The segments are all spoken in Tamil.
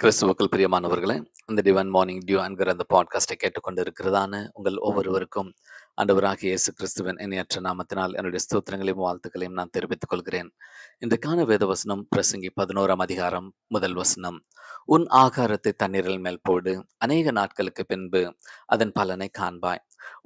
கிறிஸ்துவுக்குள் பிரியமானவர்களே இந்த டிவன் மார்னிங் டியூ என்கிற அந்த பாட்காஸ்டை கேட்டுக்கொண்டு இருக்கிறதான உங்கள் ஒவ்வொருவருக்கும் ஆண்டவராகிய இயேசு கிறிஸ்துவின் இணையற்ற நாமத்தினால் என்னுடைய ஸ்தோத்திரங்களையும் வாழ்த்துக்களையும் நான் தெரிவித்துக் கொள்கிறேன். இன்றைக்கான வேத வசனம் பிரசங்கி பதினோராம் அதிகாரம் முதல் வசனம். உன் ஆகாரத்தை தண்ணீரில் மேல் போடு அநேக நாட்களுக்கு பின்பு அதன் பலனை காண்பாய்.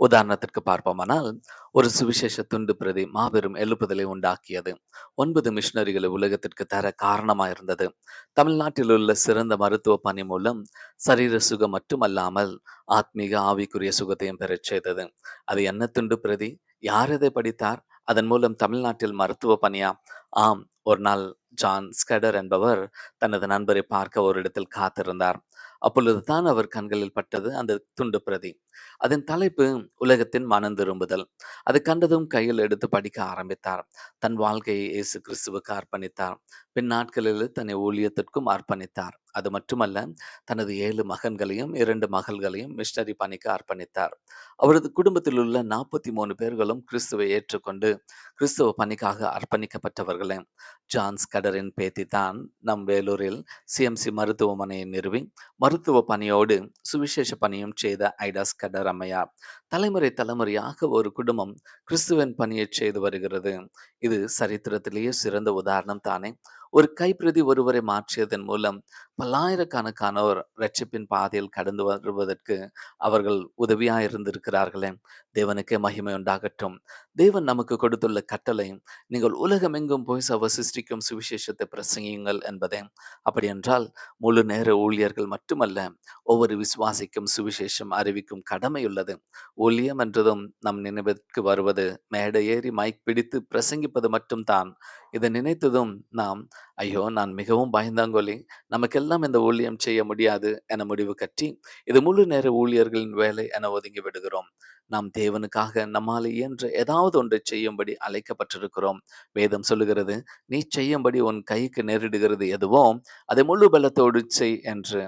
உதாரணத்திற்கு பார்ப்போமானால் ஒரு சுவிசேஷ துண்டு பிரதி மாபெரும் எழுப்புதலை உண்டாக்கியது. ஒன்பது மிஷினரிகளை உலகத்திற்கு தர காரணமாயிருந்தது. தமிழ்நாட்டில் உள்ள சிறந்த மருத்துவ பணி மூலம் சரீர சுகம் மட்டுமல்லாமல் ஆத்மீக ஆவிக்குரிய சுகத்தையும் பெறச் செய்தது. அது என்ன துண்டு பிரதி? யார் அதை படித்தார்? அதன் மூலம் தமிழ்நாட்டில் மருத்துவ பணியா? ஆம் ஒரு நாள் ஜான் ஸ்கடர் என்பவர் தனது நண்பரை பார்க்க ஒரு இடத்தில் காத்திருந்தார். அப்பொழுதுதான் அவர் கண்களில் பட்டது அந்த துண்டு பிரதி. அதன் தலைப்பு உலகத்தின் மனம் திரும்புதல். அது கண்டதும் கையில் எடுத்து படிக்க ஆரம்பித்தார். தன் வாழ்க்கையை இயேசு கிறிஸ்துவுக்கு அர்ப்பணித்தார். பின் நாட்களில் தன்னை ஊழியத்திற்கும் அர்ப்பணித்தார். அது மட்டுமல்ல தனது ஏழு மகன்களையும் இரண்டு மகள்களையும் மிஷனரி பணிக்கு அர்ப்பணித்தார். அவரது குடும்பத்தில் உள்ள நாற்பத்தி மூணு பேர்களும் கிறிஸ்துவை ஏற்றுக்கொண்டு கிறிஸ்துவ பணிக்காக அர்ப்பணிக்கப்பட்டவர்களே. ஜான்ஸ் கடரின் பேத்தி தான் நம் வேலூரில் சிஎம்சி மருத்துவமனையை நிறுவி மருத்துவ பணியோடு சுவிசேஷ பணியும் செய்த ஐடாஸ் கடர் அம்மையார். தலைமுறை தலைமுறையாக ஒரு குடும்பம் கிறிஸ்துவின் பணியை செய்து வருகிறது. இது சரித்திரத்திலேயே சிறந்த உதாரணம் தானே. ஒரு கைப்பிரதி ஒருவரை மாற்றியதன் மூலம் பல்லாயிரக்கணக்கானோர் ரட்சிப்பின் பாதையில் கடந்து வருவதற்கு அவர்கள் உதவியா இருந்திருக்கிறார்களே தேவனுக்கே மகிமை உண்டாகட்டும். தேவன் நமக்கு கொடுத்துள்ள கட்டளை நீங்கள் உலகமெங்கும் போய் சவசிஷ்டிக்கும் சுவிசேஷத்தை பிரசங்கியுங்கள் என்பதே. அப்படி என்றால் முழு நேர ஊழியர்கள் மட்டுமல்ல ஒவ்வொரு விசுவாசிக்கும் சுவிசேஷம் அறிவிக்கும் கடமை உள்ளது ஊழியம் என்றதும் நம் நினைவிற்கு வருவது மேடை ஏறி மைக் பிடித்து பிரசங்கிப்பது மட்டும்தான். இதை நினைத்ததும் நாம் ஐயோ நான் மிகவும் பயந்தாங்கொலி நமக்கெல்லாம் இந்த ஊழியம் செய்ய முடியாது என முடிவு கட்டி இது முழு நேர ஊழியர்களின் வேலை என ஒதுங்கி விடுகிறோம். நாம் தேவனுக்காக நம்மால் இயன்ற ஏதாவது ஒன்றை செய்யும்படி அழைக்கப்பட்டிருக்கிறோம். வேதம் சொல்லுகிறது நீ செய்யும்படி உன் கைக்கு நேரிடுகிறது எதுவோ அதை முழு பலத்தோடு செய் என்று.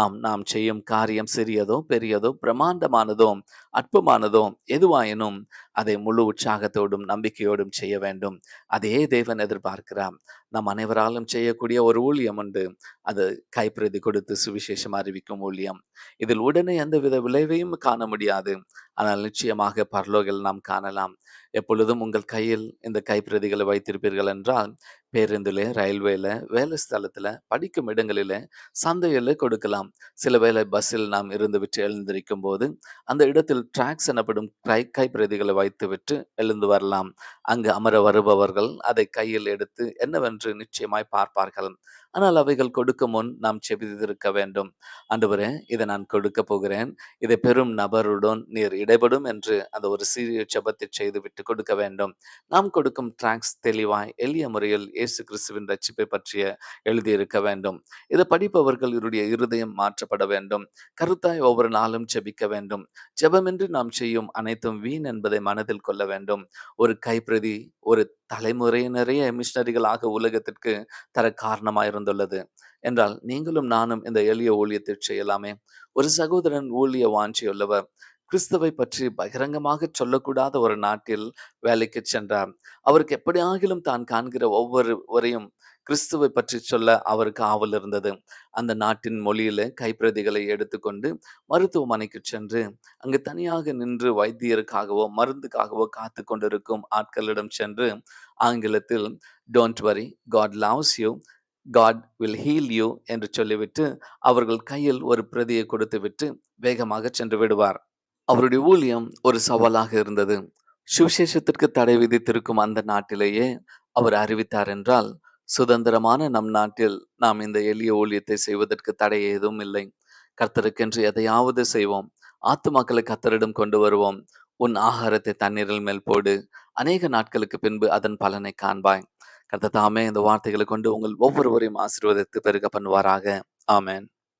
ஆம் நாம் செய்யும் காரியம் சிறியதோ பெரியதோ பிரமாண்டமானதோ அற்பமானதோ எதுவாயினும் அதை முழு உற்சாகத்தோடும் நம்பிக்கையோடும் செய்ய வேண்டும். அதே தேவன் எதிர்பார்க்கிறார். நம் அனைவராலும் செய்யக்கூடிய ஒரு ஊழியம் உண்டு. அது கைப்பிரதி கொடுத்து சுவிசேஷம் அறிவிக்கும் ஊழியம். இதில் உடனே எந்தவித விளைவையும் காண முடியாது. ஆனால் நிச்சயமாக பரலோகில் நாம் காணலாம். எப்பொழுதும் உங்கள் கையில் இந்த கைப்பிரதிகளை வைத்திருப்பீர்கள் என்றால் பேருந்துல ரயில்வேல வேலை ஸ்தலத்துல படிக்கும் இடங்களில் சந்தையில் கொடுக்கலாம். சில வேளை பஸ்ஸில் நாம் இருந்து விட்டு எழுந்திருக்கும் போது அந்த இடத்தில் டிராக்ஸ் எனப்படும் கை கைப்பிரதிகளை வைத்துவிட்டு எழுந்து வரலாம். அங்கு அமர வருபவர்கள் அதை கையில் எடுத்து என்னவென்று நிச்சயமாய் பார்ப்பார்கள். ஆனால் அவைகள் கொடுக்கும் முன் நாம் செபித்திருக்க வேண்டும். அன்றுவரே இதை நான் கொடுக்க போகிறேன். இதை பெரும் நபருடன் நீர் இடைபடும் என்று அந்த ஒரு சீரிய செபத்தை செய்துவிட்டு விட்டு கொடுக்க வேண்டும். நாம் கொடுக்கும் டிராக்ஸ் தெளிவாய் எளிய முறையில் இயேசு கிறிஸ்துவின் ரட்சிப்பை பற்றிய எழுதியிருக்க வேண்டும். இதை படிப்பவர்கள் இவருடைய இருதயம் மாற்றப்பட வேண்டும். கருத்தாய் ஒவ்வொரு நாளும் செபிக்க வேண்டும். ஜெபமின்றி நாம் செய்யும் அனைத்தும் வீண் என்பதை மனதில் கொள்ள வேண்டும். ஒரு கைப்பிரதி ஒரு தலைமுறையினரைய மிஷினரிகளாக உலகத்திற்கு தர காரணமாயிருந்துள்ளது. என்றால் நீங்களும் நானும் இந்த எளிய ஊழியத்தை செய்யலாமே. ஒரு சகோதரன் ஊழிய வாஞ்சியுள்ளவர் கிறிஸ்துவை பற்றி பகிரங்கமாக சொல்லக்கூடாத ஒரு நாட்டில் வேலைக்கு சென்றார். அவருக்கு எப்படியாகிலும் தான் காண்கிற ஒவ்வொருவரையும் கிறிஸ்துவை பற்றி சொல்ல அவருக்கு ஆவல் இருந்தது. அந்த நாட்டின் மொழியில கைப்பிரதிகளை எடுத்துக்கொண்டு மருத்துவமனைக்கு சென்று அங்கு தனியாக நின்று வைத்தியருக்காகவோ மருந்துக்காகவோ காத்து கொண்டிருக்கும் ஆட்களிடம் சென்று ஆங்கிலத்தில் don't worry God loves you God will heal you என்று சொல்லிவிட்டு அவர்கள் கையில் ஒரு பிரதியை கொடுத்துவிட்டு வேகமாக சென்று விடுவார். அவருடைய ஊழியம் ஒரு சவாலாக இருந்தது. சுவிசேஷத்திற்கு தடை விதித்திருக்கும் அந்த நாட்டிலேயே அவர் அறிவித்தார் என்றால் சுதந்திரமான நம் நாட்டில் நாம் இந்த எளிய ஊழியத்தை செய்வதற்கு தடை ஏதும் இல்லை. கர்த்தருக்கென்று எதையாவது செய்வோம். ஆத்துமாக்களை கத்தரிடம் கொண்டு வருவோம். உன் ஆகாரத்தை தண்ணீரில் மேல் போடு. அநேக நாட்களுக்கு பின்பு அதன் பலனை காண்பாய். கர்த்த தாமே இந்த வார்த்தைகளை கொண்டு உங்கள் ஒவ்வொருவரையும் ஆசீர்வதித்து பெருக பண்ணுவாராக. ஆமேன்.